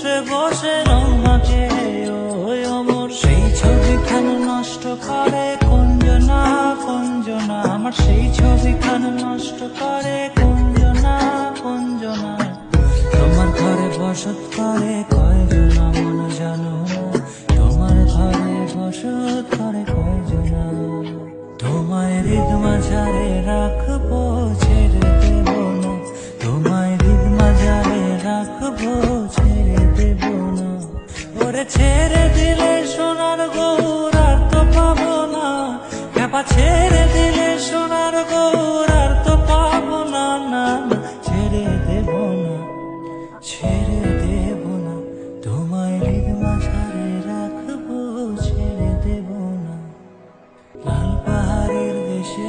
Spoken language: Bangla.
বসে বসে রং ওই অমর। সেই ছবিখান নষ্ট করে কুঞ্জনা কুঞ্জনা। আমার সেই ছবিখান নষ্ট করে কুঞ্জনা কুঞ্জনা। তোমার ঘরে বসত করে কয়জনা মন জানো? তোমার ঘরে বসত করে কয়জনা? তোমায় রিদমা ছাড়ে রাখব ছেড়ে দিলে সোনার গৌর তো পাবো না। খেপা ছেড়ে দিলে সোনার গৌর তো পাবো না না ছেড়ে দেব না, ছেড়ে দেব না। তোমায় হৃদ মাঝারে রাখব, ছেড়ে দেব না। লাল পাহাড়ের দেশে